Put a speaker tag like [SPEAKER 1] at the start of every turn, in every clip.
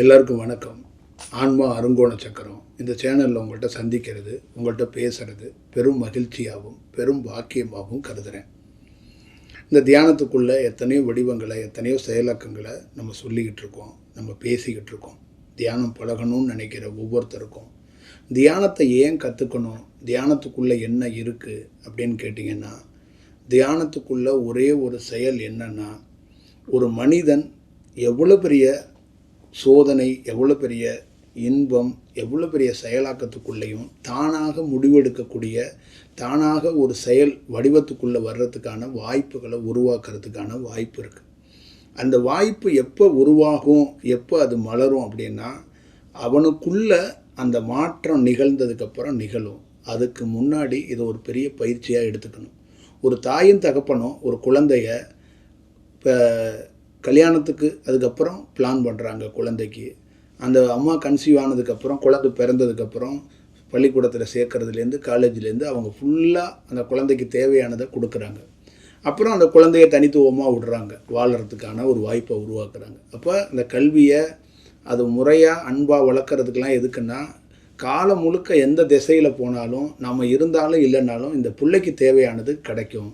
[SPEAKER 1] எல்லாருக்கும் வணக்கம். ஆன்மா அருங்கோண சக்கரம். இந்த சேனலில் உங்கள்கிட்ட சந்திக்கிறது உங்கள்கிட்ட பேசுறது பெரும் மகிழ்ச்சியாகவும் பெரும் பாக்கியமாகவும் கருதுகிறேன் இந்த தியானத்துக்குள்ளே எத்தனையோ வடிவங்களை எத்தனையோ செயலாக்கங்களை நம்ம சொல்லிக்கிட்டு இருக்கோம் நம்ம பேசிக்கிட்டு இருக்கோம். தியானம் பழகணும்னு நினைக்கிற ஒவ்வொருத்தருக்கும். தியானத்தை ஏன் கற்றுக்கணும் தியானத்துக்குள்ளே என்ன இருக்குது அப்படின்னு கேட்டிங்கன்னா தியானத்துக்குள்ளே ஒரே ஒரு செயல் என்னன்னா ஒரு மனிதன் எவ்வளோ பெரிய சோதனை எவ்வளோ பெரிய இன்பம் எவ்வளோ பெரிய செயலாக்கத்துக்குள்ளேயும் தானாக முடிவெடுக்கக்கூடிய தானாக ஒரு செயல் வடிவத்துக்குள்ளே வர்றதுக்கான வாய்ப்புகளை உருவாக்குறதுக்கான வாய்ப்பு இருக்குது அந்த வாய்ப்பு எப்போ உருவாகும் எப்போ அது மலரும் அப்படின்னா அவனுக்குள்ள அந்த மாற்றம் நிகழ்ந்ததுக்கப்புறம் நிகழும். அதுக்கு முன்னாடி இதை ஒரு பெரிய பயிற்சியாக எடுத்துக்கணும். ஒரு தாயும் தகப்பனும் ஒரு குழந்தைய இப்போ கல்யாணத்துக்கு அதுக்கப்புறம் பிளான் பண்ணுறாங்க குழந்தைக்கு. அந்த அம்மா கன்சீவ் ஆனதுக்கப்புறம் குழந்தை பிறந்ததுக்கப்புறம் பள்ளிக்கூடத்தில் சேர்க்குறதுலேருந்து காலேஜ்லேருந்து அவங்க ஃபுல்லாக அந்த குழந்தைக்கு தேவையானதை கொடுக்குறாங்க. அப்புறம் அந்த குழந்தைய தனித்துவமாக விடுறாங்க. வாழறதுக்கான ஒரு வாய்ப்பை உருவாக்குறாங்க. அப்போ அந்த கல்வியை அது முறையாக அன்பாக வளர்க்குறதுக்கெலாம் எதுக்குன்னா காலம் முழுக்க எந்த திசையில் போனாலும் நம்ம இருந்தாலும் இல்லைனாலும் இந்த பிள்ளைக்கு தேவையானது கிடைக்கும்.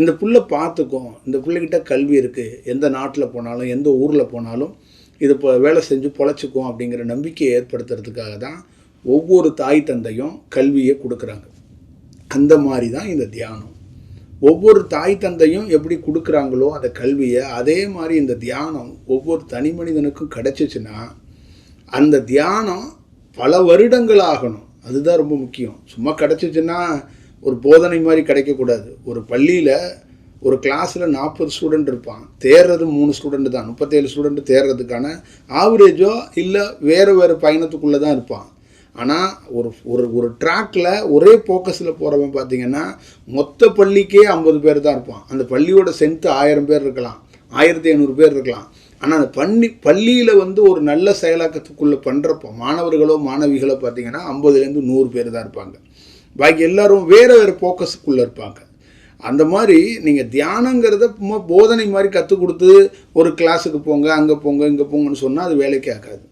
[SPEAKER 1] இந்த புள்ள பார்த்துக்கும் இந்த பிள்ளைகிட்ட கல்வி இருக்குது எந்த நாட்டில் போனாலும் எந்த ஊரில் போனாலும் இது இப்போ வேலை செஞ்சு பொழைச்சிக்கும் அப்படிங்கிற நம்பிக்கையை ஏற்படுத்துறதுக்காக தான் ஒவ்வொரு தாய் தந்தையும் கல்வியை கொடுக்குறாங்க. அந்த மாதிரி தான் இந்த தியானம். ஒவ்வொரு தாய் தந்தையும் எப்படி கொடுக்குறாங்களோ அந்த கல்வியை அதே மாதிரி இந்த தியானம் ஒவ்வொரு தனி மனிதனுக்கும் கிடச்சிச்சின்னா அந்த தியானம் பல வருடங்கள் ஆகணும். அதுதான் ரொம்ப முக்கியம். சும்மா கிடச்சிச்சின்னா ஒரு போதனை மாதிரி கிடைக்கக்கூடாது. ஒரு பள்ளியில் ஒரு கிளாஸில் நாற்பது ஸ்டூடெண்ட் இருப்பான். தேர்றது மூணு ஸ்டூடெண்ட் தான். முப்பத்தேழு ஸ்டூடெண்ட் தேர்றதுக்கான ஆவரேஜோ இல்லை வேறு வேறு பயணத்துக்குள்ளே தான் இருப்பான். ஆனால் ஒரு ஒரு ஒரு ட்ராக்கில் ஒரே ஃபோக்கஸில் போகிறவன் பார்த்தீங்கன்னா மொத்த பள்ளிக்கே ஐம்பது பேர் தான் இருப்பான். அந்த பள்ளியோட சென்த்து ஆயிரம் பேர் இருக்கலாம். ஆயிரத்தி ஐநூறு பேர் இருக்கலாம். ஆனால் அந்த பள்ளி பள்ளியில் வந்து ஒரு நல்ல செயலாக்கத்துக்குள்ளே பண்ணுறப்போ மாணவர்களோ மாணவிகளோ பார்த்தீங்கன்னா ஐம்பதுலேருந்து நூறு பேர் தான் இருப்பாங்க. பாக்கி எல்லாரும் வேறு வேறு ஃபோக்கஸுக்குள்ளே இருப்பாங்க. அந்த மாதிரி நீங்கள் தியானங்கிறத சும்மா போதனை மாதிரி கற்றுக் கொடுத்து ஒரு கிளாஸுக்கு போங்க அங்கே போங்க இங்கே போங்கன்னு சொன்னால் அது வேலைக்கு ஆகாது.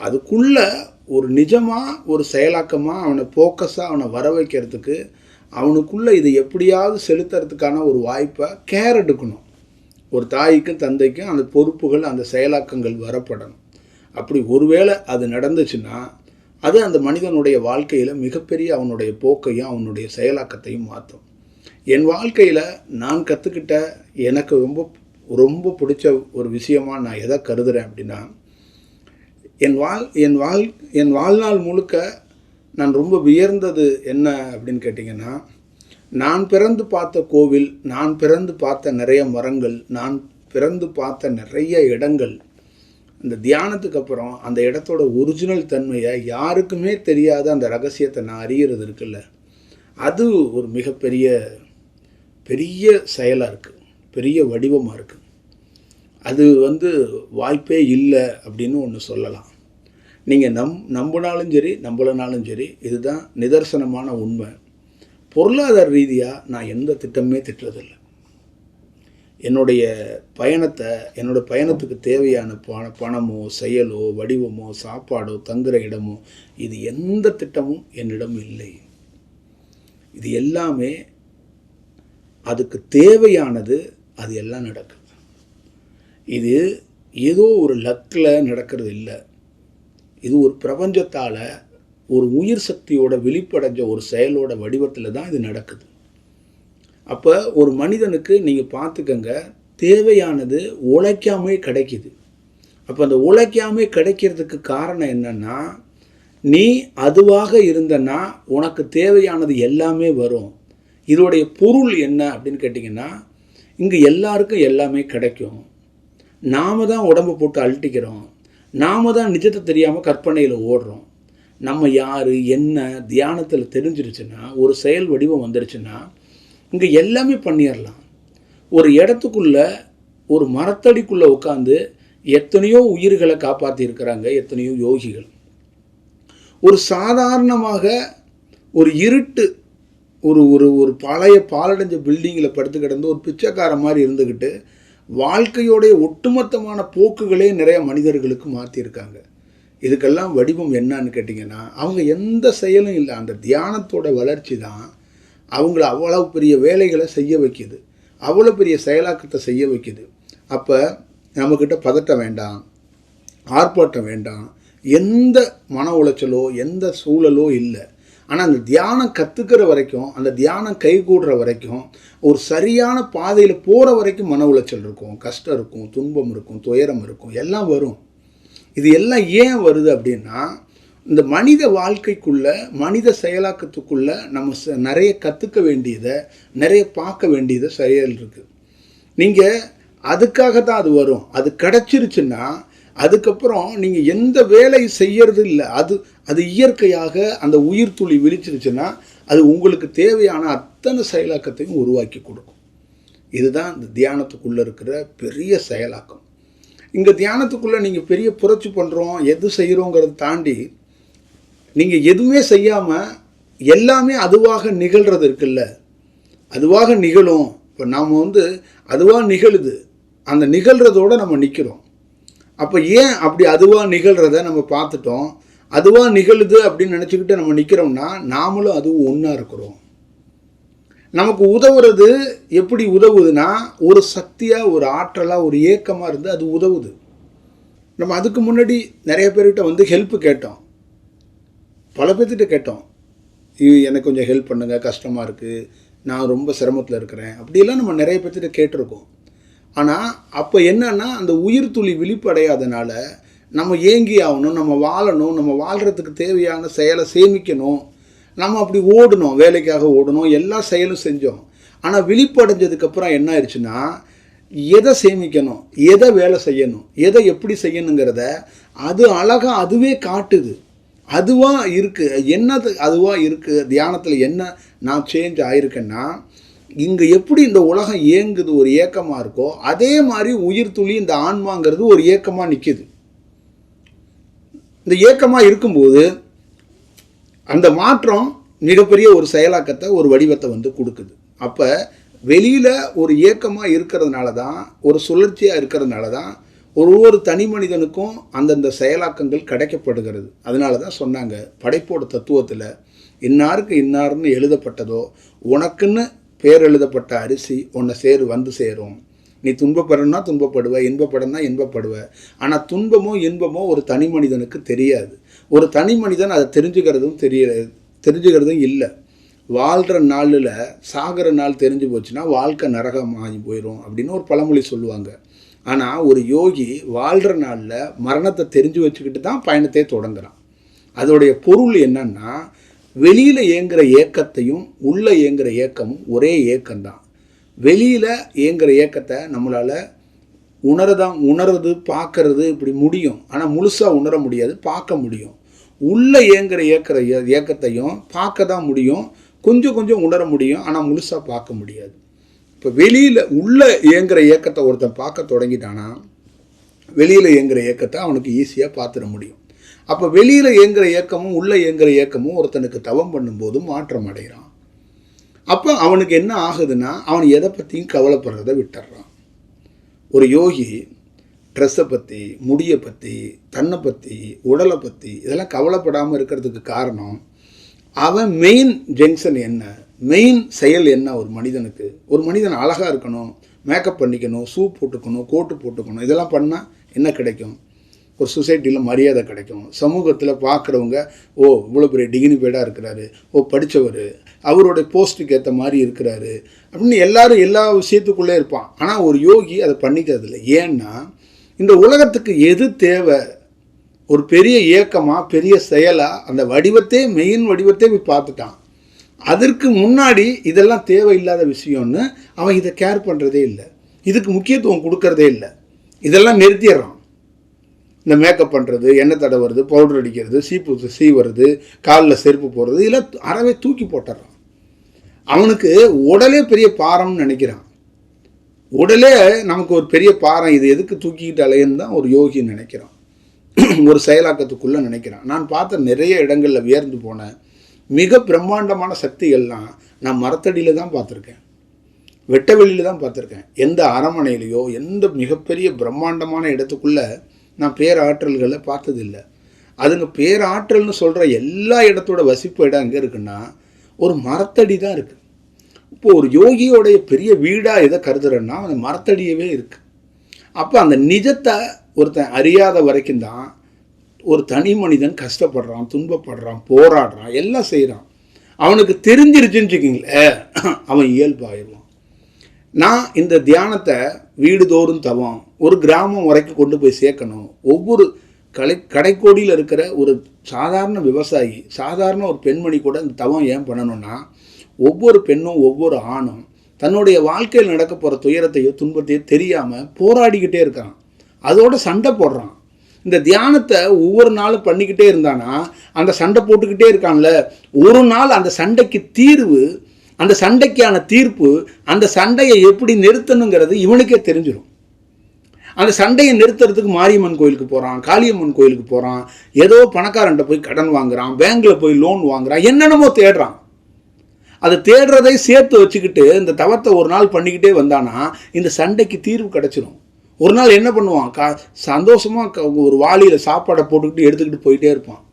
[SPEAKER 1] அதுக்குள்ளே ஒரு நிஜமாக ஒரு செயலாக்கமாக அவனை ஃபோக்கஸாக அவனை வர வைக்கிறதுக்கு அவனுக்குள்ளே இதை எப்படியாவது செலுத்துறதுக்கான ஒரு வாய்ப்பை கேர் எடுக்கணும். ஒரு தாய்க்கும் தந்தைக்கும் அந்த பொறுப்புகள் அந்த செயலாக்கங்கள் வரப்படணும். அப்படி ஒருவேளை அது நடந்துச்சுன்னா அது அந்த மனிதனுடைய வாழ்க்கையில் மிகப்பெரிய அவனுடைய போக்கையும் அவனுடைய செயலாக்கத்தையும் மாற்றும். என் வாழ்க்கையில் நான் கற்றுக்கிட்ட எனக்கு ரொம்ப ரொம்ப பிடிச்ச ஒரு விஷயமாக நான் எதை கருதுகிறேன் அப்படின்னா என் வாழ் என் வாழ் என் வாழ்நாள் முழுக்க நான் ரொம்ப வியர்ந்தது என்ன அப்படின்னு கேட்டிங்கன்னா நான் பிறந்து பார்த்த கோவில் நான் பிறந்து பார்த்த நிறைய மரங்கள் நான் பிறந்து பார்த்த நிறைய இடங்கள் இந்த தியானத்துக்கு அப்புறம் அந்த இடத்தோட ஒரிஜினல் தன்மையை யாருக்குமே தெரியாத அந்த ரகசியத்தை நான் அறியறது இருக்குல்ல? அது ஒரு மிகப்பெரிய பெரிய செயலாக இருக்குது பெரிய வடிவமாக இருக்குது அது வந்து வாய்ப்பே இல்லை அப்படின்னு ஒன்று சொல்லலாம். நீங்கள் நம் நம்பினாலும் சரி நம்பலனாலும் சரி இதுதான் நிதர்சனமான உண்மை. பொருளாதார ரீதியாக நான் எந்த திட்டமே திட்டுறதில்லை. என்னுடைய பயணத்தை என்னோடய பயணத்துக்கு தேவையான பண பணமோ செயலோ வடிவமோ சாப்பாடோ தங்குற இடமோ இது எந்த திட்டமும் என்னிடம் இல்லை. இது எல்லாமே அதுக்கு தேவையானது அது எல்லாம் நடக்குது. இது ஏதோ ஒரு லக்கில் நடக்கிறது இல்லை. இது ஒரு பிரபஞ்சத்தால் ஒரு உயிர் சக்தியோட வெளிப்படைஞ்ச ஒரு செயலோட வடிவத்தில் தான் இது நடக்குது. அப்போ ஒரு மனிதனுக்கு நீங்கள் பார்த்துக்கங்க தேவையானது உழைக்காமே கிடைக்கிது. அப்போ அந்த உழைக்காமே கிடைக்கிறதுக்கு காரணம் என்னன்னா நீ அதுவாக இருந்தன்னா உனக்கு தேவையானது எல்லாமே வரும். இதோடைய பொருள் என்ன அப்படின்னு கேட்டிங்கன்னா இங்கே எல்லாருக்கும் எல்லாமே கிடைக்கும். நாம தான் உடம்பு போட்டு அழட்டிக்கிறோம். நாம தான் நிஜத்தை தெரியாமல் கற்பனையில் ஓடுறோம். நம்ம யார் என்ன தியானத்தில் தெரிஞ்சிருச்சுன்னா ஒரு செயல் வடிவம் வந்துருச்சுன்னா இங்கே எல்லாமே பண்ணிடலாம் ஒரு இடத்துக்குள்ள ஒரு மரத்தடிக்குள்ளே உட்காந்து எத்தனையோ உயிர்களை காப்பாற்றியிருக்கிறாங்க எத்தனையோ யோகிகள். ஒரு சாதாரணமாக ஒரு இருட்டு ஒரு ஒரு ஒரு பழைய பாலடைஞ்ச பில்டிங்கில் படுத்து கிடந்து ஒரு பிச்சைக்கார மாதிரி இருந்துக்கிட்டு வாழ்க்கையோடைய ஒட்டுமொத்தமான போக்குகளே நிறைய மனிதர்களுக்கு மாற்றியிருக்காங்க இதுக்கெல்லாம் வடிவம் என்னன்னு கேட்டிங்கன்னா அவங்க எந்த செயலும் இல்லை. அந்த தியானத்தோட வளர்ச்சி தான் அவங்கள அவ்வளவு பெரிய வேலைகளை செய்ய வைக்கிது. அவ்வளோ பெரிய செயலாக்கத்தை செய்ய வைக்கிது. அப்போ நம்மக்கிட்ட பதட்டம் வேண்டாம் ஆர்ப்பாட்டம் வேண்டாம் எந்த மன உளைச்சலோ எந்த சூழலோ இல்லை. ஆனால் அந்த தியானம் கற்றுக்கிற வரைக்கும் அந்த தியானம் கைகூடுற வரைக்கும் ஒரு சரியான பாதையில் போகிற வரைக்கும் மன உளைச்சல் இருக்கும். கஷ்டம் இருக்கும் துன்பம் இருக்கும் துயரம் இருக்கும் எல்லாம் வரும். இது எல்லாம் ஏன் வருது அப்படின்னா இந்த மனித வாழ்க்கைக்குள்ள மனித செயலாக்கத்துக்குள்ள நம்ம ச- நிறைய கற்றுக்க வேண்டியதை நிறைய பார்க்க வேண்டியதை செயல் இருக்குது நீங்கள் அதுக்காக தான் அது வரும். அது கிடச்சிருச்சுன்னா அதுக்கப்புறம் நீங்கள் எந்த வேலை செய்யறது இல்லை அது அது இயற்கையாக அந்த உயிர் துளி விழிச்சிருச்சுன்னா அது உங்களுக்கு தேவையான அத்தனை செயலாக்கத்தையும் உருவாக்கி கொடுக்கும். இதுதான் இந்த தியானத்துக்குள்ளே இருக்கிற பெரிய செயலாக்கம். இங்கே தியானத்துக்குள்ளே நீங்கள் பெரிய புரட்சி பண்ணுறோம் எது செய்கிறோங்கிறத தாண்டி நீங்கள் எதுவுமே செய்யாமல் எல்லாமே அதுவாக நிகழ்கிறது இருக்குல்ல? அதுவாக நிகழும். இப்போ நாம் வந்து அதுவாக நிகழுது. அந்த நிகழ்கிறதோட நம்ம நிற்கிறோம் அப்போ ஏன் அப்படி அதுவாக நிகழ்கிறத நம்ம பார்த்துட்டோம். அதுவாக நிகழுது அப்படின்னு நினச்சிக்கிட்டு நம்ம நிற்கிறோம்னா நாமளும் அதுவும் ஒன்றா இருக்கிறோம். நமக்கு உதவுறது எப்படி உதவுதுன்னா ஒரு சக்தியாக ஒரு ஆற்றலாக ஒரு ஏக்கமாக இருந்து அது உதவுது. நம்ம அதுக்கு முன்னாடி நிறைய பேர்கிட்ட வந்து ஹெல்ப் கேட்டோம். பல பேர்த்திட்ட கேட்டோம். இது எனக்கு கொஞ்சம் ஹெல்ப் பண்ணுங்க கஷ்டமாக இருக்குது நான் ரொம்ப சிரமத்தில் இருக்கிறேன். அப்படியெல்லாம் நம்ம நிறைய பேர்த்திட்ட கேட்டிருக்கோம். ஆனால் அப்போ என்னன்னா அந்த உயிர் துளி விழிப்படையாதனால நம்ம ஏங்கி ஆகணும் நம்ம வாழணும் நம்ம வாழ்கிறதுக்கு தேவையான செயலை சேமிக்கணும். நம்ம அப்படி ஓடணும் வேலைக்காக ஓடணும் எல்லா செயலும் செஞ்சோம். ஆனால் விழிப்படைஞ்சதுக்கப்புறம் என்ன ஆயிடுச்சுன்னா எதை சேமிக்கணும் எதை வேலை செய்யணும் எதை எப்படி செய்யணுங்கிறத அது அழகாக அதுவே காட்டுது. அதுவாக இருக்குது என்னது அதுவாக இருக்குது தியானத்தில் என்ன நான் சேஞ்ச் ஆயிருக்கேன்னா இங்கே எப்படி இந்த உலகம் இயங்குது ஒரு ஏக்கமாக இருக்கோ அதே மாதிரி உயிர் துளி இந்த ஆன்மாங்கிறது ஒரு ஏக்கமாக நிற்கிது இந்த ஏக்கமாக இருக்கும்போது அந்த மாற்றம் மிகப்பெரிய ஒரு செயலாக்கத்தை ஒரு வடிவத்தை வந்து கொடுக்குது. அப்போ வெளியில் ஒரு ஏக்கமாக இருக்கிறதுனால தான் ஒரு சுழற்சியாக இருக்கிறதுனால தான் ஒரு ஒரு தனி மனிதனுக்கும் அந்தந்த செயலாக்கங்கள் கிடைக்கப்படுகிறது. அதனால தான் சொன்னாங்க படைப்போட தத்துவத்தில் இன்னாருக்கு இன்னார்னு எழுதப்பட்டதோ உனக்குன்னு பேர் எழுதப்பட்ட அரிசி உன்னை சேரு வந்து சேரும். நீ துன்பப்படணும்னா துன்பப்படுவ இன்பப்படனா இன்பப்படுவ. ஆனால் துன்பமோ இன்பமோ ஒரு தனி மனிதனுக்கு தெரியாது. ஒரு தனி மனிதன் அதை தெரிஞ்சுக்கிறதும் தெரிய தெரிஞ்சுக்கிறதும் இல்லை. வாழ்கிற நாளில் சாகிற நாள் தெரிஞ்சு போச்சுன்னா வாழ்க்கை நரகமாகி போயிடும் அப்படின்னு ஒரு பழமொழி சொல்லுவாங்க. ஆனால் ஒரு யோகி வாழ்கிற நாளில் மரணத்தை தெரிஞ்சு வச்சுக்கிட்டு தான் பயணத்தை தொடங்குறான். அதோடைய பொருள் என்னன்னா வெளியில் இயங்குகிற ஏக்கத்தையும் உள்ளே இயங்குற ஏக்கமும் ஒரே ஏக்கம்தான். வெளியில் இயங்குகிற ஏக்கத்தை நம்மளால் உணரதான் உணர்றது பார்க்கறது இப்படி முடியும். ஆனால் முழுசாக உணர முடியாது பார்க்க முடியும். உள்ளே இயங்குகிற இயக்கிற இயக்கத்தையும் ஏக்கத்தையும் பார்க்க தான் முடியும். கொஞ்சம் கொஞ்சம் உணர முடியும் ஆனால் முழுசாக பார்க்க முடியாது. இப்போ வெளியில் உள்ளே இயங்குகிற ஏக்கத்தை ஒருத்தன் பார்க்க தொடங்கிட்டானா வெளியில் இயங்குகிற ஏக்கத்தை அவனுக்கு ஈஸியாக பார்த்துட முடியும். அப்போ வெளியில் இயங்குகிற ஏக்கமும் உள்ளே இயங்குகிற ஏக்கமும் ஒருத்தனுக்கு தவம் பண்ணும்போது மாற்றம் அடைகிறான். அப்போ அவனுக்கு என்ன ஆகுதுன்னா அவன் எதை பற்றியும் கவலைப்படுறதை விட்டுறான். ஒரு யோகி ட்ரெஸ்ஸை பற்றி முடியை பற்றி தன்னை பற்றி உடலை பற்றி இதெல்லாம் கவலைப்படாமல் இருக்கிறதுக்கு காரணம் அவன் மெயின் ஜங்ஷன் என்ன? மெயின் செயல் என்ன ஒரு மனிதனுக்கு? ஒரு மனிதன் அழகாக இருக்கணும் மேக்கப் பண்ணிக்கணும் ஷூ போட்டுக்கணும் கோட்டு போட்டுக்கணும் இதெல்லாம் பண்ணால் என்ன கிடைக்கும்? ஒரு சொசைட்டியில் மரியாதை கிடைக்கும். சமூகத்தில் பார்க்குறவங்க ஓ இவ்வளோ பெரிய டிகினிஃபைடாக இருக்கிறாரு. ஓ படித்தவர் அவருடைய போஸ்ட்டுக்கு ஏற்ற மாதிரி இருக்கிறாரு. அப்படின்னு எல்லாரும் எல்லா விஷயத்துக்குள்ளே இருப்பான். ஆனால் ஒரு யோகி அதை பண்ணிக்கிறது இல்லை ஏன்னா இந்த உலகத்துக்கு எது தேவை? ஒரு பெரிய இயக்கமாக பெரிய செயலாக அந்த வடிவத்தே மெயின் வடிவத்தையே போய் பார்த்துட்டான். அதற்கு முன்னாடி இதெல்லாம் தேவையில்லாத விஷயம்னு அவன் இதை கேர் பண்ணுறதே இல்லை. இதுக்கு முக்கியத்துவம் கொடுக்கறதே இல்லை. இதெல்லாம் நிறுத்திடுறான். இந்த மேக்கப் பண்ணுறது எண்ணெய் தடவுறது பவுடர் அடிக்கிறது சீப்பு சீவுறது காலில் செருப்பு போடுறது இதெல்லாம் அறவே தூக்கி போட்டுடுறான். அவனுக்கு உடலே பெரிய பாரம்னு நினைக்கிறான். உடலே நமக்கு ஒரு பெரிய பாரம் இது எதுக்கு தூக்கிக்கிட்டு அலையன்னு தான் ஒரு யோகி நினைக்கிறான். ஒரு செயலாக்கத்துக்குள்ளே நினைக்கிறான். நான் பார்த்த நிறைய இடங்களில் வியர்ந்து போனேன் மிக பிரம்மாண்டமான சக்திகள்லாம் நான் மரத்தடியில் தான் பார்த்துருக்கேன். வெட்ட வெளியில் தான் பார்த்துருக்கேன். எந்த அரமனையிலையோ எந்த மிகப்பெரிய பிரம்மாண்டமான இடத்துக்குள்ளே நான் பேராற்றல்களை பார்த்ததில்லை. அதுங்க பேராற்றல்னு சொல்கிற எல்லா இடத்தோட வசிப்பு இடம் எங்கே இருக்குன்னா ஒரு மரத்தடி தான் இருக்குது இப்போது ஒரு யோகியோடைய பெரிய வீடாக எதை கருதுறேன்னா அந்த மரத்தடியவே இருக்குது அப்போ அந்த நிஜத்தை ஒருத்தன் அறியாத வரைக்கும் தான் ஒரு தனி மனிதன் கஷ்டப்படுறான் துன்பப்படுறான் போராடுறான் எல்லாம் செய்கிறான் அவனுக்கு தெரிஞ்சிருச்சுன்னு வச்சுக்கிங்களேன் அவன் இயல்பாயிடுவான். நான் இந்த தியானத்தை வீடுதோறும் தவம் ஒரு கிராமம் வரைக்கும் கொண்டு போய் சேர்க்கணும். ஒவ்வொரு கலை கடைக்கோடியில் இருக்கிற ஒரு சாதாரண விவசாயி சாதாரண ஒரு பெண்மணி கூட இந்த தவம் ஏன் பண்ணணும்னா ஒவ்வொரு பெண்ணும் ஒவ்வொரு ஆணும் தன்னுடைய வாழ்க்கையில் நடக்க போகிற துயரத்தையோ துன்பத்தையோ தெரியாமல் போராடிக்கிட்டே இருக்கான். அதோட சண்டை போடுறான். இந்த தியானத்தை ஒவ்வொரு நாளும் பண்ணிக்கிட்டே இருந்தானா? அந்த சண்டை போட்டுக்கிட்டே இருக்கான்ல. ஒரு நாள் அந்த சண்டைக்கு தீர்வு அந்த சண்டைக்கான தீர்ப்பு அந்த சண்டையை எப்படி நிறுத்தணுங்கிறது இவனுக்கே தெரிஞ்சிடும் அந்த சண்டையை நிறுத்துறதுக்கு மாரியம்மன் கோயிலுக்கு போகிறான் காளியம்மன் கோயிலுக்கு போகிறான் ஏதோ பணக்காரன்ட்ட போய் கடன் வாங்குறான் பேங்க்கில் போய் லோன் வாங்குறான் என்னென்னமோ தேடுறான். அதை தேடுறதை சேர்த்து வச்சுக்கிட்டு இந்த தவத்தை ஒரு நாள் பண்ணிக்கிட்டே வந்தானா இந்த சண்டைக்கு தீர்வு கிடச்சிரும். ஒரு நாள் என்ன பண்ணுவான்? கா சந்தோஷமாக ஒரு வாளியில் சாப்பாடை போட்டுக்கிட்டு எடுத்துக்கிட்டு போயிட்டே இருப்பான்.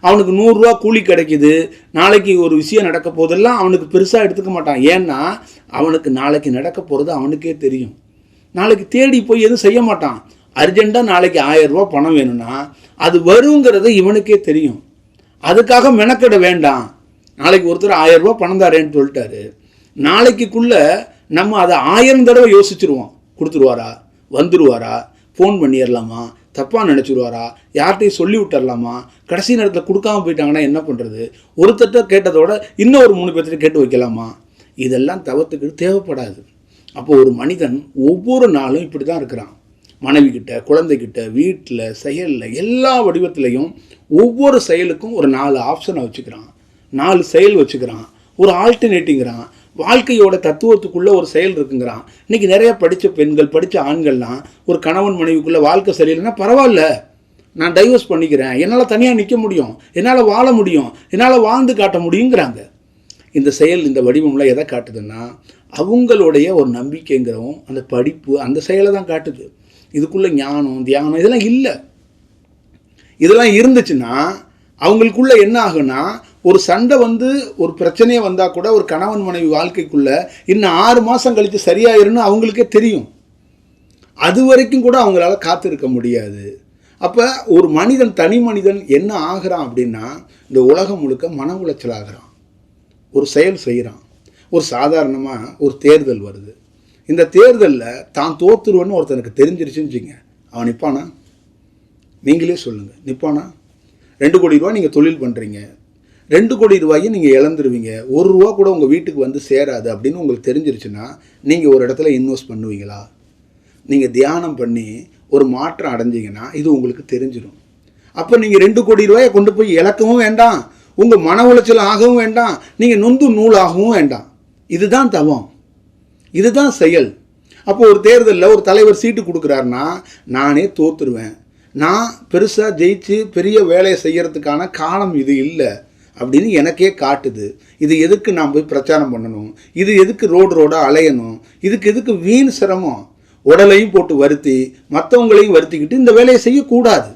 [SPEAKER 1] அவனுக்கு நூறுரூவா கூலி கிடைக்கிது. நாளைக்கு ஒரு விஷயம் நடக்க போதெல்லாம் அவனுக்கு பெருசாக எடுத்துக்க மாட்டான். ஏன்னா அவனுக்கு நாளைக்கு நடக்க போகிறது அவனுக்கே தெரியும். நாளைக்கு தேடி போய் எதுவும் செய்ய மாட்டான். அர்ஜெண்ட்டாக நாளைக்கு ஆயிரம் பணம் வேணும்னா அது வருங்கிறது இவனுக்கே தெரியும். அதுக்காக மெனக்கெட வேண்டாம். நாளைக்கு ஒருத்தர் ஆயிரம் பணம் தாரேன்னு சொல்லிட்டாரு. நாளைக்குக்குள்ளே நம்ம அதை ஆயிரம் தடவை யோசிச்சிருவோம். கொடுத்துருவாரா? வந்துடுவாரா ஃபோன் பண்ணிடலாமா தப்பாக நினச்சிடுவாரா யார்கிட்டையும் சொல்லி விட்டுறலாமா கடைசி நேரத்தில் கொடுக்காம போயிட்டாங்கன்னா என்ன பண்ணுறது ஒருத்தட்ட கேட்டதோட இன்னும் ஒரு மூணு பேர்த்திட்ட கேட்டு வைக்கலாமா? இதெல்லாம் தவத்துக்கு தேவைப்படாது. அப்போ ஒரு மனிதன் ஒவ்வொரு நாளும் இப்படி தான் இருக்கிறான். மனைவிக்கிட்ட குழந்தைகிட்ட வீட்டில் செயலில் எல்லா வடிவத்திலையும் ஒவ்வொரு செயலுக்கும் ஒரு நாலு ஆப்ஷனை வச்சுக்கிறான். நாலு செயல் வச்சுக்கிறான். ஒரு ஆல்டர்னேட்டிங்கிறான் வாழ்க்கையோட தத்துவத்துக்குள்ளே ஒரு செயல் இருக்குங்கிறான். இன்றைக்கி நிறைய படித்த பெண்கள் படித்த ஆண்கள்லாம் ஒரு கணவன் மனைவிக்குள்ளே வாழ்க்கை சரியில்லைன்னா பரவாயில்ல. நான் டைவர்ஸ் பண்ணிக்கிறேன். என்னால் தனியாக நிற்க முடியும். என்னால் வாழ முடியும். என்னால் வாழ்ந்து காட்ட முடியுங்கிறாங்க. இந்த செயல் இந்த வடிவம்லாம் எதை காட்டுதுன்னா அவங்களுடைய ஒரு நம்பிக்கைங்கிறவும் அந்த படிப்பு அந்த செயலை தான் காட்டுது. இதுக்குள்ளே ஞானம் தியானம் இதெல்லாம் இல்லை. இதெல்லாம் இருந்துச்சுன்னா அவங்களுக்குள்ள என்ன ஆகுன்னா ஒரு சண்டை வந்து ஒரு பிரச்சனையே வந்தால் கூட ஒரு கணவன் மனைவி வாழ்க்கைக்குள்ள இன்னும் ஆறு மாதம் கழித்து சரியாயிருன்னு அவங்களுக்கே தெரியும். அது வரைக்கும் கூட அவங்களால காத்திருக்க முடியாது. அப்போ ஒரு மனிதன் தனி மனிதன் என்ன ஆகிறான் அப்படின்னா இந்த உலகம் முழுக்க மன உளைச்சல் ஆகிறான் ஒரு செயல் செய்கிறான் ஒரு சாதாரணமாக ஒரு தேர்தல் வருது. இந்த தேர்தலில் தான் தோத்துருவன்னு ஒருத்தனுக்கு தெரிஞ்சிருச்சுன்னு வச்சுங்க அவன் நிற்பானா நீங்களே சொல்லுங்கள் நிற்பானா ரெண்டு கோடி ரூபா நீங்கள் தொழில் பண்ணுறீங்க ரெண்டு கோடி ரூபாயை நீங்கள் இழந்துருவீங்க. ஒரு ரூபா கூட உங்கள் வீட்டுக்கு வந்து சேராது அப்படின்னு உங்களுக்கு தெரிஞ்சிருச்சுன்னா நீங்கள் ஒரு இடத்துல இன்வெஸ்ட் பண்ணுவீங்களா? நீங்கள் தியானம் பண்ணி ஒரு மாற்றம் அடைஞ்சிங்கன்னா இது உங்களுக்கு தெரிஞ்சிடும் அப்போ நீங்கள் ரெண்டு கோடி ரூபாயை கொண்டு போய் இழக்கவும் வேண்டாம். உங்கள் மன உளைச்சல் ஆகவும் வேண்டாம். நீங்கள் நொந்து நூலாகவும் வேண்டாம். இதுதான் தவம். இதுதான் செயல். அப்போ ஒரு தேர்தலில் ஒரு தலைவர் சீட்டு கொடுக்குறாருன்னா நானே தோத்துருவேன். நான் பெருசாக ஜெயிச்சு பெரிய வேலையை செய்கிறதுக்கான காலம் இது இல்லை. அப்படின்னு எனக்கே காட்டுது. இது எதுக்கு நான் போய் பிரச்சாரம் பண்ணணும்? இது எதுக்கு ரோடு ரோடாக அலையணும்? இதுக்கு எதுக்கு வீண் சிரமம்? உடலையும் போட்டு வருத்தி மற்றவங்களையும் வருத்திக்கிட்டு இந்த வேலையை செய்யக்கூடாது.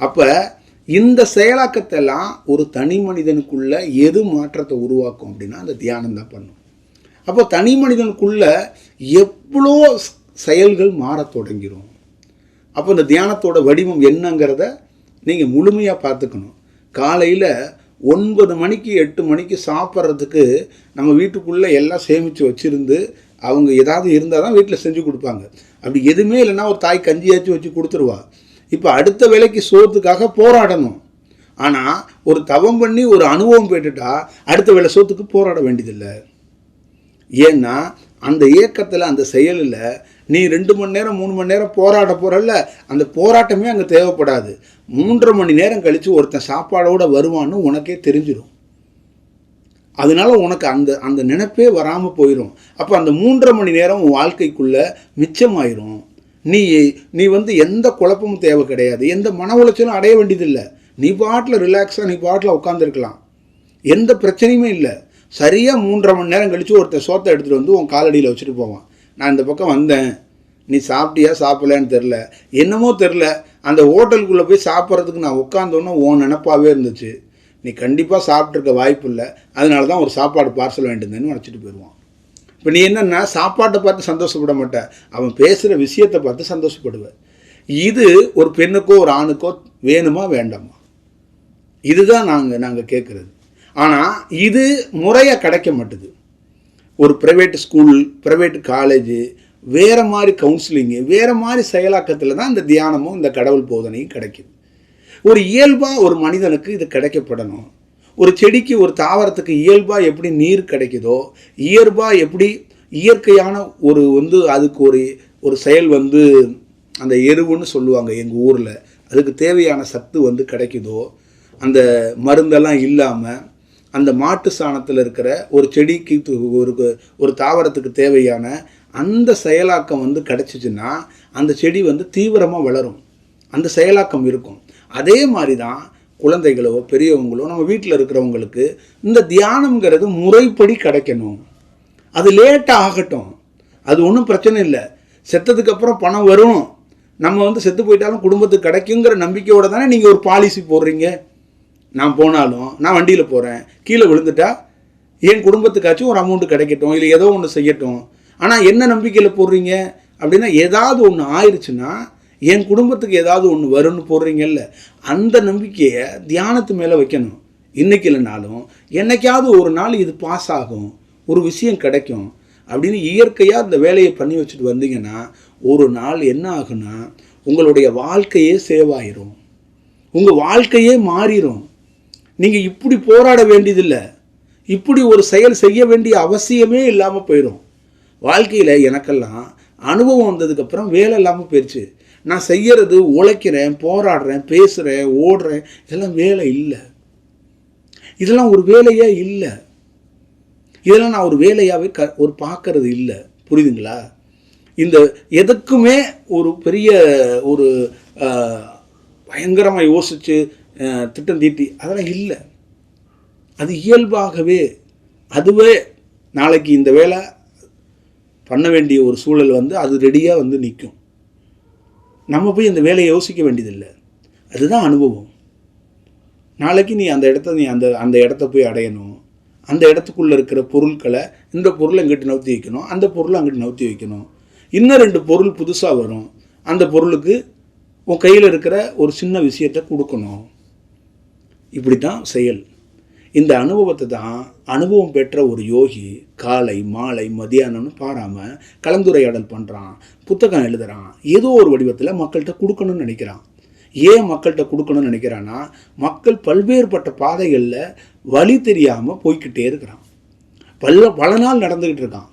[SPEAKER 1] அப்போ இந்த செயலாக்கத்தெல்லாம் ஒரு தனி மனிதனுக்குள்ள எது மாற்றத்தை உருவாக்கும் அப்படின்னா அந்த தியானம் தான் பண்ணும். அப்போ தனி மனிதனுக்குள்ள எவ்வளோ செயல்கள் மாறத் தொடங்கிரும். அப்போ இந்த தியானத்தோட வடிவம் என்னங்கிறத நீங்கள் முழுமையாக பார்த்துக்கணும். காலையில் ஒன்பது மணிக்கு எட்டு மணிக்கு சாப்பிட்றதுக்கு நம்ம வீட்டுக்குள்ளே எல்லாம் சேமித்து வச்சுருந்து அவங்க ஏதாவது இருந்தால் தான் வீட்டில் செஞ்சு கொடுப்பாங்க. அப்படி எதுவுமே இல்லைன்னா ஒரு தாய் கஞ்சியாச்சும் வச்சு கொடுத்துருவா. இப்போ அடுத்த வேலைக்கு சோத்துக்காக போராடணும். ஆனால் ஒரு தவம் பண்ணி ஒரு அனுபவம் பெற்றுட்டா அடுத்த வேலை சோத்துக்கு போராட வேண்டியதில்லை. ஏன்னா அந்த இயக்கத்தில் அந்த செயலில் நீ ரெண்டு மணி நேரம் மூணு மணி நேரம் போராட போகிறல்ல அந்த போராட்டமே அங்கே தேவைப்படாது. மூன்றரை மணி நேரம் கழித்து ஒருத்தன் சாப்பாடோட வருவான்னு உனக்கே தெரிஞ்சிடும் அதனால உனக்கு அந்த அந்த நினைப்பே வராமல் போயிடும் அப்போ அந்த மூன்றரை மணி நேரம் உன் வாழ்க்கைக்குள்ளே மிச்சமாயிரும். நீ நீ வந்து எந்த குழப்பமும் தேவை கிடையாது. எந்த மன உளைச்சலும் அடைய வேண்டியதில்லை. நீ பாட்டில் ரிலாக்ஸாக நீ பாட்டில் உட்காந்துருக்கலாம் எந்த பிரச்சனையுமே இல்லை. சரியாக மூன்றரை மணி நேரம் கழித்து ஒருத்தர் சோத்தை எடுத்துகிட்டு வந்து உன் காலடியில் வச்சுட்டு போவான். நான் இந்த பக்கம் வந்தேன். நீ சாப்பிட்டியா சாப்பிடலையான்னு தெரில என்னமோ தெரில அந்த ஹோட்டலுக்குள்ளே போய் சாப்பிட்றதுக்கு நான் உட்காந்தோன்னே ஓன் நினப்பாகவே இருந்துச்சு. நீ கண்டிப்பாக சாப்பிட்ருக்க வாய்ப்பு இல்லை அதனால தான் ஒரு சாப்பாடு பார்சல் வேண்டியிருந்தேன்னு வச்சுட்டு போயிடுவான் இப்போ நீ என்னென்னா சாப்பாட்டை பார்த்து சந்தோஷப்பட மாட்ட. அவன் பேசுகிற விஷயத்தை பார்த்து சந்தோஷப்படுவேன் இது ஒரு பெண்ணுக்கோ ஒரு ஆணுக்கோ வேணுமா வேண்டாமா? இதுதான் நாங்கள் நாங்கள் கேட்குறது ஆனால் இது முறையாக கிடைக்க மாட்டுது. ஒரு ப்ரைவேட் ஸ்கூல் ப்ரைவேட் காலேஜு வேறு மாதிரி கவுன்சிலிங்கு வேறு மாதிரி செயலாக்கத்தில் தான் இந்த தியானமும் இந்த கடவுள் போதனையும் கிடைக்குது. ஒரு இயல்பாக ஒரு மனிதனுக்கு இது கிடைக்கப்படணும். ஒரு செடிக்கு ஒரு தாவரத்துக்கு இயல்பாக எப்படி நீர் கிடைக்குதோ இயல்பாக எப்படி இயற்கையான ஒரு வந்து அதுக்கு ஒரு ஒரு செயல் வந்து அந்த எருவுன்னு சொல்லுவாங்க எங்கள் ஊரில். அதுக்கு தேவையான சத்து வந்து கிடைக்குதோ அந்த மருந்தெல்லாம் இல்லாமல் அந்த மாட்டு சாணத்தில் இருக்கிற ஒரு செடிக்கு ஒரு ஒரு தாவரத்துக்கு தேவையான அந்த செயலாக்கம் வந்து கிடச்சிச்சின்னா அந்த செடி வந்து தீவிரமாக வளரும். அந்த செயலாக்கம் இருக்கும். அதே மாதிரி தான் குழந்தைகளோ பெரியவங்களோ நம்ம வீட்டில் இருக்கிறவங்களுக்கு இந்த தியானம்ங்கிறது முறைப்படி கிடைக்கணும். அது லேட்டாக ஆகட்டும். அது ஒன்றும் பிரச்சனை இல்லை. செத்ததுக்கப்புறம் பணம் வரும் நம்ம வந்து செத்து போயிட்டாலும் குடும்பத்துக்கு கிடைக்குங்கிற நம்பிக்கையோடு தானே நீங்கள் ஒரு பாலிசி போடுறீங்க? நான் போனாலும் நான் வண்டியில் போகிறேன் கீழே விழுந்துட்டா என் குடும்பத்துக்காச்சும் ஒரு அமௌண்ட்டு கிடைக்கட்டும் இல்லை ஏதோ ஒன்று செய்யட்டும். ஆனால் என்ன நம்பிக்கையில் போடுறீங்க? அப்படின்னா ஏதாவது ஒன்று ஆயிடுச்சுன்னா என் குடும்பத்துக்கு ஏதாவது ஒன்று வரும்னு போடுறீங்கல்ல அந்த நம்பிக்கையை தியானத்து மேலே வைக்கணும். இன்றைக்கி இல்லைனாலும் என்னைக்காவது ஒரு நாள் இது பாஸ் ஆகும் ஒரு விஷயம் கிடைக்கும் அப்படின்னு இயற்கையாக இந்த வேலையை பண்ணி வச்சுட்டு வந்தீங்கன்னா ஒரு நாள் என்ன ஆகும்னா உங்களுடைய வாழ்க்கையே சேவ் ஆயிரும் உங்கள் வாழ்க்கையே மாறிடும் நீங்கள் இப்படி போராட வேண்டியதில்லை. இப்படி ஒரு செயல் செய்ய வேண்டிய அவசியமே இல்லாமல் போயிடும் வாழ்க்கையில் எனக்கெல்லாம் அனுபவம் வந்ததுக்கப்புறம் வேலை இல்லாமல் போயிடுச்சு நான் செய்யறது உழைக்கிறேன் போராடுறேன் பேசுகிறேன் ஓடுறேன் இதெல்லாம் வேலை இல்லை. இதெல்லாம் ஒரு வேலையே இல்லை. இதெல்லாம் நான் ஒரு வேலையாகவே க ஒரு பார்க்கறது இல்லை. புரியுதுங்களா? இந்த எதுக்குமே ஒரு பெரிய ஒரு பயங்கரமாக யோசித்து திட்டம் தீட்டி அதெல்லாம் இல்லை. அது இயல்பாகவே அதுவே நாளைக்கு இந்த வேலை பண்ண வேண்டிய ஒரு சூழல் வந்து அது ரெடியாக வந்து நிற்கும் நம்ம போய் அந்த வேலையை யோசிக்க வேண்டியதில்லை. அதுதான் அனுபவம். நாளைக்கு நீ அந்த இடத்த நீ அந்த அந்த இடத்த போய் அடையணும். அந்த இடத்துக்குள்ளே இருக்கிற பொருட்களை இந்த பொருளை இங்கிட்டு நவுத்தி வைக்கணும். அந்த பொருளை அங்கிட்டு நவுத்தி வைக்கணும். இன்னும் ரெண்டு பொருள் புதுசாக வரும். அந்த பொருளுக்கு உன் கையில் இருக்கிற ஒரு சின்ன விஷயத்தை கொடுக்கணும். இப்படி தான் செயல். இந்த அனுபவத்தை தான் அனுபவம் பெற்ற ஒரு யோகி காலை மாலை மதியானம்னு பாராமல் கலந்துரையாடல் பண்ணுறான் புத்தகம் எழுதுகிறான் ஏதோ ஒரு வடிவத்தில் மக்கள்கிட்ட கொடுக்கணும்னு நினைக்கிறான். ஏன் மக்கள்கிட்ட கொடுக்கணும்னு நினைக்கிறான்னா மக்கள் பல்வேறுபட்ட பாதைகளில் வழி தெரியாமல் போய்க்கிட்டே இருக்கிறான். பல பல நாள் நடந்துக்கிட்டு இருக்கான்.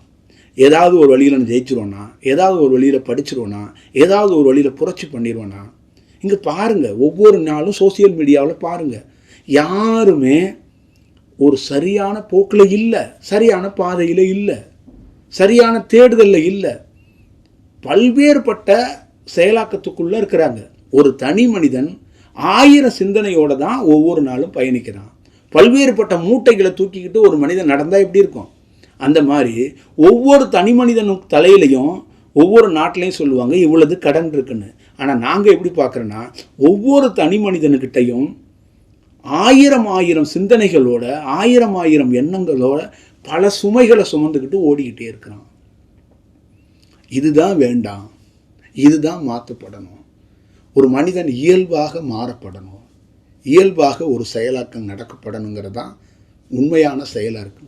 [SPEAKER 1] ஏதாவது ஒரு வழியில் நான் ஜெயிச்சிருவோன்னா ஏதாவது ஒரு வழியில் படிச்சிருவோன்னா ஏதாவது ஒரு வழியில் புரட்சி பண்ணிடுவோன்னா இங்கே பாருங்கள் ஒவ்வொரு நாளும் சோசியல் மீடியாவில் பாருங்கள் யாருமே ஒரு சரியான போக்கில் இல்லை சரியான பாதையில் இல்லை சரியான தேடுதலில் இல்லை. பல்வேறுபட்ட செயலாக்கத்துக்குள்ளே இருக்கிறாங்க. ஒரு தனி மனிதன் ஆயிரம் சிந்தனையோடு தான் ஒவ்வொரு நாளும் பயணிக்கிறான். பல்வேறுபட்ட மூட்டைகளை தூக்கிக்கிட்டு ஒரு மனிதன் நடந்தால் எப்படி இருக்கும்? அந்த மாதிரி ஒவ்வொரு தனி மனிதனும் தலையிலையும் ஒவ்வொரு நாட்டிலையும் சொல்லுவாங்க இவ்வளவு கடன் இருக்குன்னு. ஆனால் நாங்கள் எப்படி பார்க்குறோன்னா ஒவ்வொரு தனி மனிதனுக்கிட்டையும் ஆயிரம் ஆயிரம் சிந்தனைகளோட ஆயிரம் ஆயிரம் எண்ணங்களோட பல சுமைகளை சுமந்துக்கிட்டு ஓடிக்கிட்டே இருக்கிறான். இதுதான் வேண்டாம். இதுதான் மாற்றப்படணும் ஒரு மனிதன் இயல்பாக மாறப்படணும். இயல்பாக ஒரு செயலாக்கம் நடக்கப்படணுங்கிறது தான் உண்மையான செயலாக இருக்கு.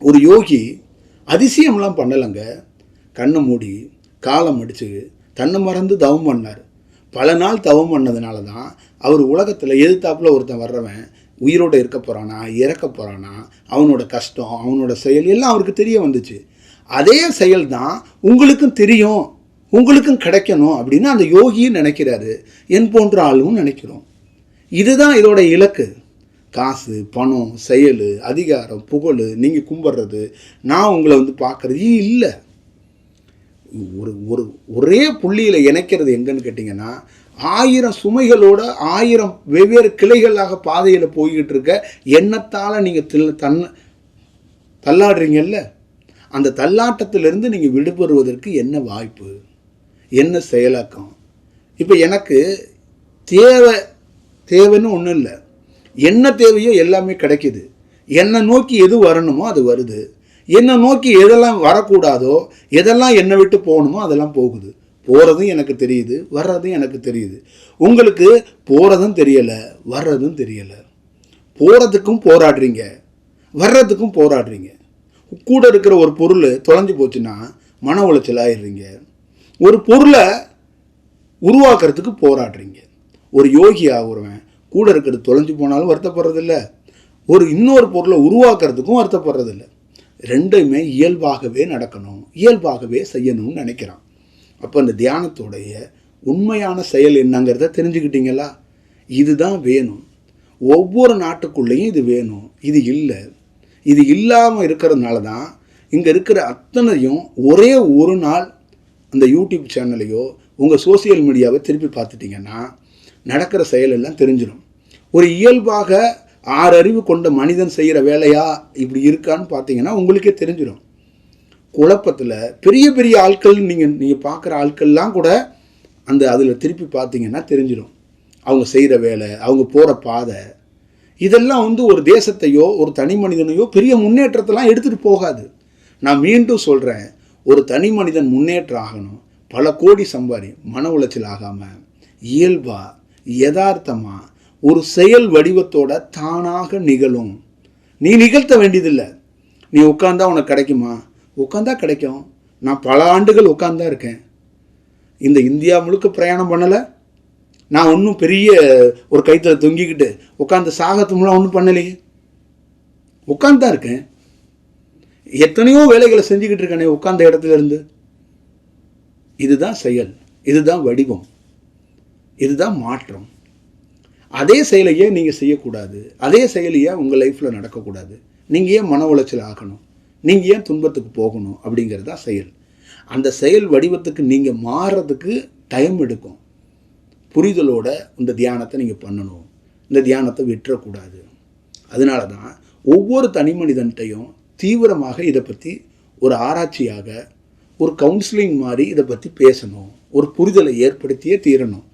[SPEAKER 1] ஒரு யோகி அதிசயம்லாம் பண்ணலைங்க. கண்ணை மூடி காலம் அடித்து தன்னை மறந்து தவம் பண்ணார். பல நாள் தவம் பண்ணதுனால தான் அவர் உலகத்தில் எதிர்த்தாப்புல ஒருத்தன் வர்றவன் உயிரோடு இருக்க போகிறானா இறக்க போகிறானா அவனோட கஷ்டம் அவனோட செயல் எல்லாம் அவருக்கு தெரிய வந்துச்சு. அதே செயல் தான் உங்களுக்கும் தெரியும் உங்களுக்கும் கிடைக்கணும் அப்படின்னு அந்த யோகியும் நினைக்கிறாரு. என் போன்ற ஆளும் நினைக்கிறோம். இதுதான் இதோட இலக்கு. காசு பணம் செயல் அதிகாரம் புகழ் நீங்கள் கும்பிட்றது நான் உங்களை வந்து பார்க்குறது. இல்லை. ஒரு ஒரு ஒரே புள்ளியில் இணைக்கிறது எங்கன்னு கேட்டிங்கன்னா ஆயிரம் சுமைகளோட ஆயிரம் வெவ்வேறு கிளைகளாக பாதையில் போய்கிட்டு இருக்க எண்ணத்தால் நீங்கள் தில் தன் தள்ளாடுறீங்கல்ல? அந்த தள்ளாட்டத்திலிருந்து நீங்கள் விடுபடுவதற்கு என்ன வாய்ப்பு? என்ன செயலாக்கம்? இப்போ எனக்கு தேவை தேவைன்னு ஒன்றும் இல்லை. என்ன தேவையோ எல்லாமே கிடைக்கிது. என்னை நோக்கி எது வரணுமோ அது வருது. என்னை நோக்கி எதெல்லாம் வரக்கூடாதோ எதெல்லாம் என்னை விட்டு போகணுமோ அதெல்லாம் போகுது. போகிறதும் எனக்கு தெரியுது வர்றதும் எனக்கு தெரியுது. உங்களுக்கு போகிறதும் தெரியலை வர்றதும் தெரியலை. போகிறதுக்கும் போராடுறீங்க. வர்றதுக்கும் போராடுறீங்க. கூட இருக்கிற ஒரு பொருள் தொலைஞ்சு போச்சுன்னா மன உளைச்சல் ஆயிடுறீங்க. ஒரு பொருளை உருவாக்குறதுக்கு போராடுறீங்க. ஒரு யோகி ஆகுறவன் கூட இருக்கிறது தொலைஞ்சு போனாலும் வருத்தப்படுறதில்ல. ஒரு இன்னொரு பொருளை உருவாக்குறதுக்கும் வருத்தப்படுறதில்ல. ரெண்டுமே இயல்பாகவே நடக்கணும் இயல்பாகவே செய்யணும்னு நினைக்கிறான். அப்போ அந்த தியானத்தோடைய உண்மையான செயல் என்னங்கிறத தெரிஞ்சுக்கிட்டீங்களா? இதுதான் வேணும். ஒவ்வொரு நாட்டுக்குள்ளேயும் இது வேணும். இது இல்லை. இது இல்லாமல் இருக்கிறதுனால தான் இங்கே இருக்கிற அத்தனையும் ஒரே ஒரு நாள் அந்த யூடியூப் சேனலையோ உங்கள் சோசியல் மீடியாவை திருப்பி பார்த்துட்டிங்கன்னா நடக்கிற செயலெல்லாம் தெரிஞ்சிடும் ஒரு இயல்பாக ஆறு அறிவு கொண்ட மனிதன் செய்கிற வேலையா இப்படி இருக்கான்னு பார்த்தீங்கன்னா உங்களுக்கே தெரிஞ்சிடும். குழப்பத்தில் பெரிய பெரிய ஆட்கள் நீங்கள் நீங்கள் பார்க்குற ஆட்கள்லாம் கூட அந்த அதில் திருப்பி பார்த்தீங்கன்னா தெரிஞ்சிடும். அவங்க செய்கிற வேலை அவங்க போகிற பாதை. இதெல்லாம் வந்து ஒரு தேசத்தையோ ஒரு தனி மனிதனையோ பெரிய முன்னேற்றத்தெல்லாம் எடுத்துகிட்டு போகாது. நான் மீண்டும் சொல்கிறேன் ஒரு தனி மனிதன் முன்னேற்றம் ஆகணும். பல கோடி சம்பாதி மன உளைச்சல் ஆகாமல் இயல்பாக யதார்த்தமாக ஒரு செயல் வடிவத்தோட தானாக நிகழும். நீ நிகழ்த்த வேண்டியதில்லை. நீ உட்காந்தா உனக்கு கிடைக்குமா? உட்காந்தா கிடைக்கும். நான் பல ஆண்டுகள் உட்காந்தா இருக்கேன். இந்த இந்தியா முழுக்க பிரயாணம் பண்ணலை. நான் ஒன்றும் பெரிய ஒரு கைத்தில் தொங்கிக்கிட்டு உட்காந்து சாகத்துமெல்லாம் ஒன்றும் பண்ணலையே. உட்காந்து தான் இருக்கேன். எத்தனையோ வேலைகளை செஞ்சுக்கிட்டு இருக்கேனே உட்கார்ந்த இடத்துல இருந்து இதுதான் செயல். இதுதான் வடிவம். இதுதான் மாற்றம். அதே செயலையே நீங்கள் செய்யக்கூடாது. அதே செயலையே உங்கள் லைஃப்பில் நடக்கக்கூடாது. நீங்கள் ஏன் மன உளைச்சல் ஆகணும்? நீங்கள் ஏன் துன்பத்துக்கு போகணும்? அப்படிங்கிறது தான் செயல். அந்த செயல் வடிவத்துக்கு நீங்கள் மாறுறதுக்கு டைம் எடுக்கும். புரிதலோட இந்த தியானத்தை நீங்கள் பண்ணணும். இந்த தியானத்தை விட்டுறக்கூடாது. அதனால தான் ஒவ்வொரு தனி மனிதன்கிட்டையும் தீவிரமாக இதை பற்றி ஒரு ஆராய்ச்சியாக ஒரு கவுன்சிலிங் மாதிரி இதை பற்றி பேசணும். ஒரு புரிதலை ஏற்படுத்தியே தீரணும்.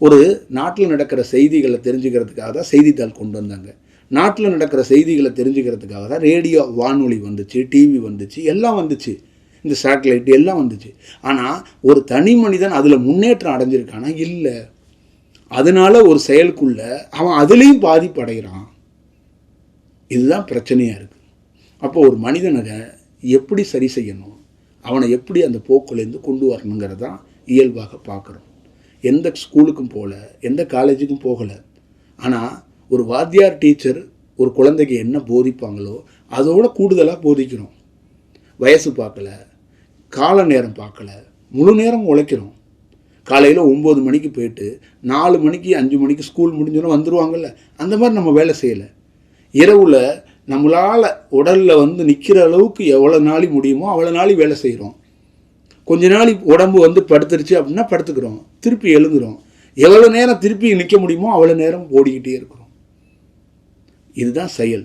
[SPEAKER 1] ஒரு நாட்டில் நடக்கிற செய்திகளை தெரிஞ்சுக்கிறதுக்காக தான் செய்தித்தாள் கொண்டு வந்தாங்க. நாட்டில் நடக்கிற செய்திகளை தெரிஞ்சுக்கிறதுக்காக தான் ரேடியோ வானொலி வந்துச்சு டிவி வந்துச்சு எல்லாம் வந்துச்சு. இந்த சேட்டலைட் எல்லாம் வந்துச்சு. ஆனால் ஒரு தனி மனிதன் அதில் முன்னேற்றம் அடைஞ்சிருக்கானா? இல்லை. அதனால ஒரு செயலுக்குள்ள அவன் அதுலேயும் பாதிப்படைகிறான். இதுதான் பிரச்சனையாக இருக்குது அப்போ ஒரு மனிதனை எப்படி சரி செய்யணும்? அவனை எப்படி அந்த போக்குலேருந்து கொண்டு வரணுங்கிறதான் இயல்பாக பார்க்குறோம். எந்த ஸ்கூலுக்கும் போகல எந்த காலேஜுக்கும் போகலை. ஆனால் ஒரு வாத்தியார் டீச்சர் ஒரு குழந்தைக்கு என்ன போதிப்பாங்களோ அதோட கூடுதலாக போதிக்கிறோம். வயசு பார்க்கல கால நேரம் பார்க்கல முழு நேரம் உழைக்கிறோம். காலையில் ஒம்பது மணிக்கு போயிட்டு நாலு மணிக்கு அஞ்சு மணிக்கு ஸ்கூல் முடிஞ்சோன்னு வந்துடுவாங்கல்ல அந்த மாதிரி நம்ம வேலை செய்யலை. இரவில் நம்மளால் உடலில் வந்து நிற்கிற அளவுக்கு எவ்வளோ நாளி முடியுமோ அவ்வளோ நாளி வேலை செய்கிறோம் கொஞ்ச நாள் உடம்பு வந்து படுத்துருச்சு அப்படின்னா படுத்துக்கிறோம். திருப்பி எழுந்துரும். எவ்வளோ நேரம் திருப்பி நிற்க முடியுமோ அவ்வளோ நேரம் ஓடிக்கிட்டே இருக்கிறோம். இதுதான் செயல்.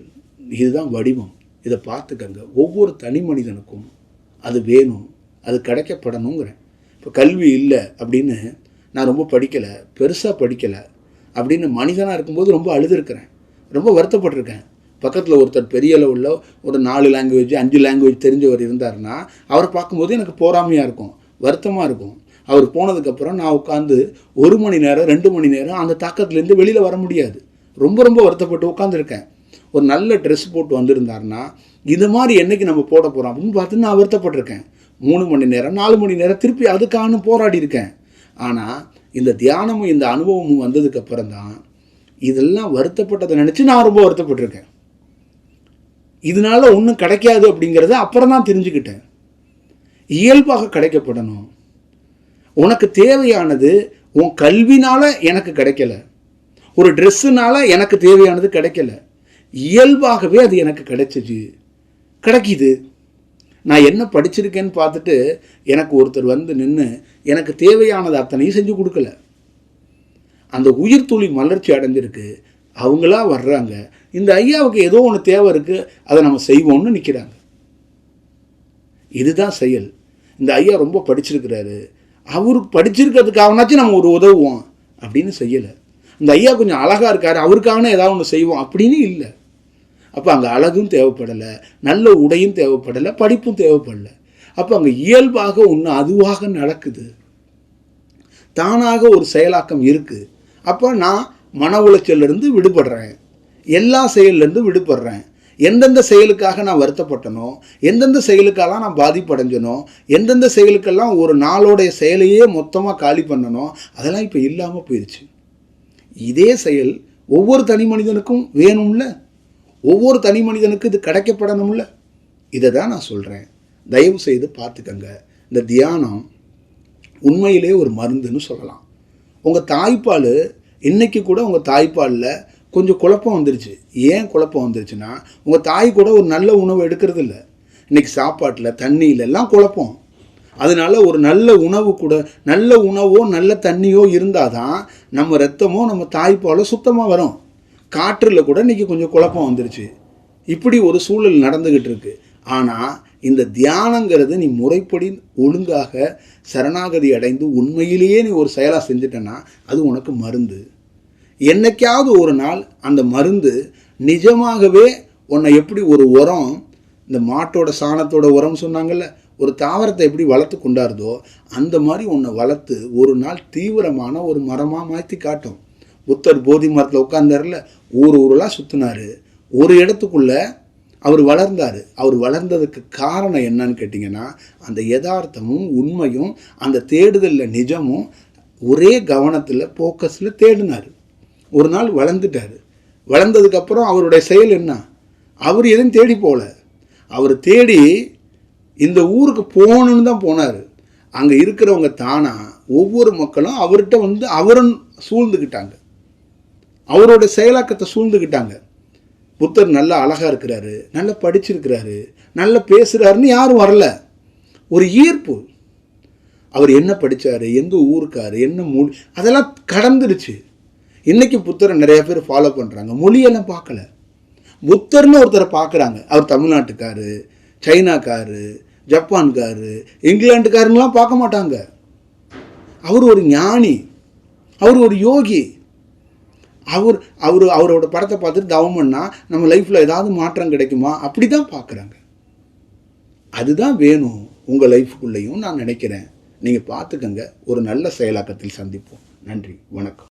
[SPEAKER 1] இதுதான் வடிவம். இதை பார்த்துக்கங்க. ஒவ்வொரு தனி மனிதனுக்கும் அது வேணும். அது கிடைக்கப்படணுங்கிறேன் இப்போ கல்வி இல்லை அப்படின்னு நான் ரொம்ப படிக்கலை பெருசாக படிக்கலை அப்படின்னு மனிதனாக இருக்கும்போது ரொம்ப அழுதுருக்கிறேன். ரொம்ப வருத்தப்பட்டிருக்கேன். பக்கத்தில் ஒருத்தர் பெரிய அளவில் ஒரு நாலு லாங்குவேஜ் அஞ்சு லாங்குவேஜ் தெரிஞ்சவர் இருந்தாருன்னா அவரை பார்க்கும்போது எனக்கு போராமையாக இருக்கும் வருத்தமாக இருக்கும். அவர் போனதுக்கப்புறம் நான் உட்காந்து ஒரு மணி நேரம் ரெண்டு மணி நேரம் அந்த தாக்கத்துலேருந்து வெளியில் வர முடியாது. ரொம்ப ரொம்ப வருத்தப்பட்டு உட்காந்துருக்கேன் ஒரு நல்ல ட்ரெஸ் போட்டு வந்திருந்தாருன்னா இது மாதிரி என்னைக்கு நம்ம போட போகிறோம் அப்படின்னு பார்த்து நான் வருத்தப்பட்டிருக்கேன். மூணு மணி நேரம் நாலு மணி நேரம் திருப்பி அதுக்கான போராடி இருக்கேன். ஆனால் இந்த தியானமும் இந்த அனுபவமும் வந்ததுக்கப்புறம் தான் இதெல்லாம் வருத்தப்பட்டதை நினச்சி நான் ரொம்ப வருத்தப்பட்டிருக்கேன். இதனால ஒன்றும் கிடைக்காது அப்படிங்கிறத அப்புறம் தான் தெரிஞ்சுக்கிட்டேன். இயல்பாக கிடைக்கப்படணும். உனக்கு தேவையானது உன் கல்வினால் எனக்கு கிடைக்கல. ஒரு ட்ரெஸ்ஸுனால் எனக்கு தேவையானது கிடைக்கல. இயல்பாகவே அது எனக்கு கிடைச்சிச்சு கிடைக்கிது. நான் என்ன படிச்சிருக்கேன்னு பார்த்துட்டு எனக்கு ஒருத்தர் வந்து நின்று எனக்கு தேவையானது அத்தனையும் செஞ்சு கொடுக்கல. அந்த உயிர் துளி மலர்ச்சி அடைஞ்சிருக்கு. அவங்களா வர்றாங்க. இந்த ஐயாவுக்கு ஏதோ ஒன்று தேவை இருக்குது அதை நம்ம செய்வோம்னு நிற்கிறாங்க இதுதான் செயல். இந்த ஐயா ரொம்ப படிச்சிருக்கிறாரு. அவருக்கு படிச்சிருக்கிறதுக்காகனாச்சும் நம்ம ஒரு உதவுவோம் அப்படின்னு செய்யலை. இந்த ஐயா கொஞ்சம் அழகாக இருக்காரு அவருக்காகனா ஏதாவது ஒன்று செய்வோம் அப்படின்னு இல்லை. அப்போ அங்கே அழகும் தேவைப்படலை நல்ல உடையும் தேவைப்படலை படிப்பும் தேவைப்படலை. அப்போ அங்கே இயல்பாக ஒன்று அதுவாக நடக்குது. தானாக ஒரு செயலாக்கம் இருக்குது அப்போ நான் மன உளைச்சலிருந்து விடுபடுறேன். எல்லா செயல்லேருந்து விடுபடுறேன். எந்தெந்த செயலுக்காக நான் வருத்தப்பட்டனோ எந்தெந்த செயலுக்கெல்லாம் நான் பாதிப்படைஞ்சனோ எந்தெந்த செயலுக்கெல்லாம் ஒரு நாளோடைய செயலையே மொத்தமாக காலி பண்ணனோ அதெல்லாம் இப்போ இல்லாமல் போயிடுச்சு இதே செயல் ஒவ்வொரு தனி மனிதனுக்கும் வேணும்ல? ஒவ்வொரு தனி மனிதனுக்கும் இது கிடைக்கப்படணும்ல? இதை தான் நான் சொல்கிறேன் தயவு செய்து பார்த்துக்கங்க. இந்த தியானம் உண்மையிலே ஒரு மருந்துன்னு சொல்லலாம். உங்கள் தாய்ப்பால் இன்றைக்கி கூட உங்கள் தாய்ப்பாலில் கொஞ்சம் குழப்பம் வந்துருச்சு. ஏன் குழப்பம் வந்துருச்சுன்னா உங்கள் தாய் கூட ஒரு நல்ல உணவு எடுக்கிறது இல்லை இன்னைக்கு சாப்பாட்டில் தண்ணியில எல்லாம் குழப்பம். அதனால ஒரு நல்ல உணவு கூட நல்ல உணவோ நல்ல தண்ணியோ இருந்தால் தான் நம்ம ரத்தமோ நம்ம தாய்ப்பாலோ சுத்தமாக வரும். காற்றில் கூட இன்றைக்கி கொஞ்சம் குழப்பம் வந்துருச்சு. இப்படி ஒரு சூழல் நடந்துக்கிட்டு இருக்கு. ஆனால் இந்த தியானங்கிறது நீ முறைப்படி ஒழுங்காக சரணாகதி அடைந்து உண்மையிலேயே நீ ஒரு செயலாக செஞ்சிட்டனா அது உனக்கு மருந்து. என்னைக்காவது ஒரு நாள் அந்த மருந்து நிஜமாகவே உன்னை எப்படி ஒரு உரம் இந்த மாட்டோட சாணத்தோட உரம் சொன்னாங்கல்ல ஒரு தாவரத்தை எப்படி வளர்த்து கொண்டாருதோ அந்த மாதிரி உன்னை வளர்த்து ஒரு நாள் தீவிரமான ஒரு மரமாக மாற்றி காட்டும். புத்தர் போதி மரத்தில் உட்காந்தாருல ஊர் ஊரெலாம் சுற்றினார் ஒரு இடத்துக்குள்ள அவர் வளர்ந்தார். அவர் வளர்ந்ததுக்கு காரணம் என்னன்னு கேட்டிங்கன்னா அந்த யதார்த்தமும் உண்மையும் அந்த தேடுதலில் நிஜமும் ஒரே கவனத்தில் ஃபோக்கஸில் தேடினார். ஒரு நாள் வளர்ந்துட்டார். வளர்ந்ததுக்கப்புறம் அவருடைய செயல் என்ன? அவர் எதுவும் தேடி போகல அவர் தேடி இந்த ஊருக்கு போகணுன்னு தான் போனார். அங்கே இருக்கிறவங்க தானா ஒவ்வொரு மக்களும் அவர்கிட்ட வந்து அவரும் சூழ்ந்துக்கிட்டாங்க அவரோட செயலாக்கத்தை சூழ்ந்துக்கிட்டாங்க புத்தர் நல்லா அழகாக இருக்கிறாரு நல்லா படிச்சிருக்கிறாரு நல்லா பேசுகிறாருன்னு யாரும் வரல. ஒரு ஈர்ப்பு. அவர் என்ன படித்தார் எந்த ஊருக்கார் என்ன மொழி அதெல்லாம் கடந்துருச்சு. இன்னைக்கு புத்தரை நிறைய பேர் ஃபாலோ பண்ணுறாங்க மொழியெல்லாம் பார்க்கல. புத்தர்னு ஒருத்தரை பார்க்குறாங்க. அவர் தமிழ்நாட்டுக்காரு சைனாக்காரு ஜப்பான்காரு இங்கிலாந்துக்காருங்களாம் பார்க்க மாட்டாங்க. அவர் ஒரு ஞானி. அவர் ஒரு யோகி. அவர் அவர் அவரோட படத்தை பார்த்துட்டு தவம் பண்ணால் நம்ம லைஃப்பில் ஏதாவது மாற்றம் கிடைக்குமா? அப்படி தான் பார்க்குறாங்க. அதுதான் வேணும். உங்கள் லைஃபுக்குள்ளேயும் நான் நினைக்கிறேன். நீங்கள் பார்த்துக்கங்க. ஒரு நல்ல செயலாக்கத்தில் சந்திப்போம். நன்றி. வணக்கம்.